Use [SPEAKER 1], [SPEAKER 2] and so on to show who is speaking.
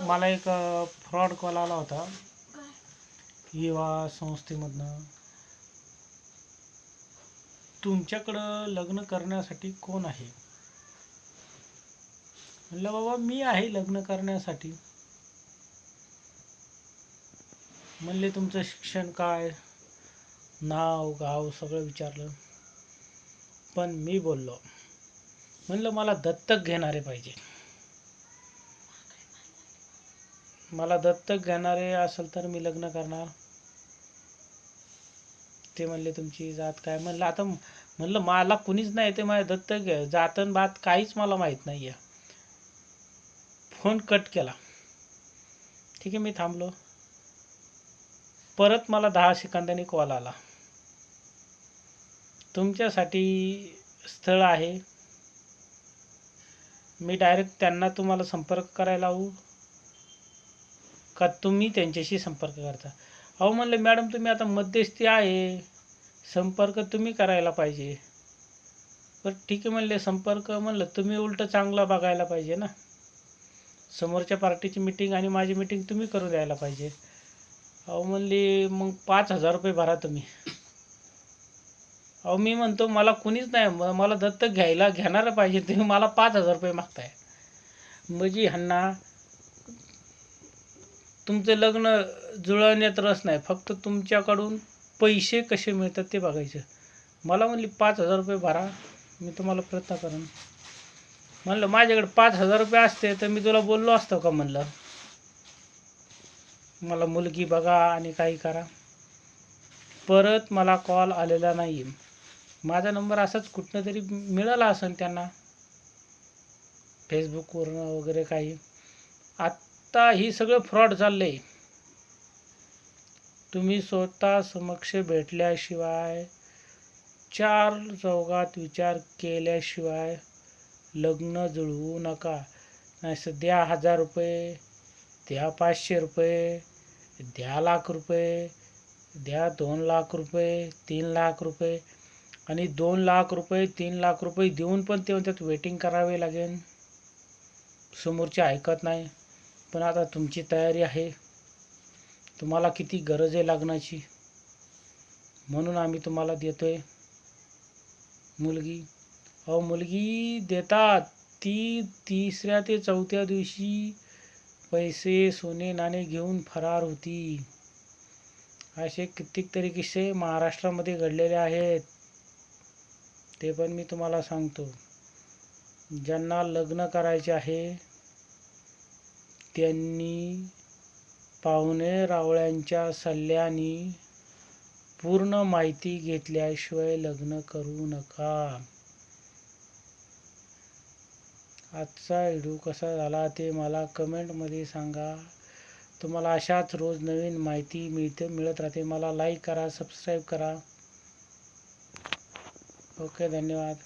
[SPEAKER 1] मला एक fraud call आला होता. युवा संस्थेमधनं. तुमच्याकडं लग्न करण्यासाठी कोण आहे? म्हणलं बाबा मी आहे लग्न करण्यासाठी. म्हणले तुमचं शिक्षण काय? नाव गाव सगळं विचारलं. पण मी बोललो. म्हणलं मला दत्तक घेणारे पाहिजे. मला दत्तक घेणारे असेल तर मी लग्न करणार. ते म्हणले तुमची जात काय? म्हणलं आता म्हणलं मला कुणीच नाही ते माझ्या दत्तक घ्या जातन बात काहीच मला माहीत नाही आहे फोन कट केला. ठीक आहे मी थांबलो. परत मला दहा सेकंदांनी कॉल आला. तुमच्यासाठी स्थळ आहे. मी डायरेक्ट त्यांना तुम्हाला संपर्क करायला लावू. का तुम्ही त्यांच्याशी संपर्क करता? अहो म्हणलं मॅडम तुम्ही आता मध्यस्थी आहे. संपर्क तुम्ही करायला पाहिजे. बरं ठीक आहे म्हणले संपर्क म्हणलं तुम्ही उलटं चांगला बघायला पाहिजे ना. समोरच्या पार्टीची मिटिंग आणि माझी मिटिंग तुम्ही करून द्यायला पाहिजे. अहो म्हणली मग पाच हजार रुपये भरा तुम्ही. अहो मी म्हणतो मला कुणीच नाही मला दत्तक घ्यायला घेणारं पाहिजे तुम्ही मला पाच हजार रुपये मागताय. म्हणजे ह्यांना तुमचं लग्न जुळवण्यात रस नाही. फक्त तुमच्याकडून पैसे कसे मिळतात ते बघायचं. मला म्हणली पाच हजार रुपये भरा. मी तुम्हाला प्रयत्न करेन. म्हणलं माझ्याकडे पाच हजार रुपये असते तर मी तुला बोललो असतो का म्हणलं. मला मुलगी बघा आणि काही करा. परत मला कॉल आलेला नाही माझा नंबर असाच कुठनं तरी मिळाला असेल त्यांना. फेसबुकवरून वगैरे काही. आत्ता ही सगळं फ्रॉड चाललं आहे तुम्ही स्वतः समक्ष भेटल्याशिवाय चार चौघात विचार केल्याशिवाय लग्न जुळवू नका. नाही द्या हजार रुपये द्या पाचशे रुपये द्या लाख रुपये द्या दोन लाख रुपये तीन लाख रुपये आणि दोन लाख रुपये तीन लाख रुपये देऊन पण ते म्हणतात वेटिंग करावे लागेल. समोरचे ऐकत नाही. पण आता तुमची तयारी आहे. तुम्हाला किती गरज आहे लग्नाची? म्हणून आम्ही तुम्हाला देतोय. मुलगी अहो मुलगी देतात. ती तिसऱ्या ते चौथ्या दिवशी पैसे सोने नाणे घेऊन फरार होती. असे कित्येक तरी किस्से महाराष्ट्रामध्ये घडलेले आहेत. ते पण मी तुम्हाला सांगतो. ज्यांना लग्न करायचे आहे त्यांनी पाहुणे रावळ्यांच्या सल्ल्याने पूर्ण माहिती घेतल्याशिवाय लग्न करू नका. आजचा व्हिडिओ कसा झाला ते मला कमेंटमध्ये सांगा. तुम्हाला अशाच रोज नवीन माहिती मिळते मिळत राहते. मला लाईक करा सबस्क्राईब करा. ओके धन्यवाद.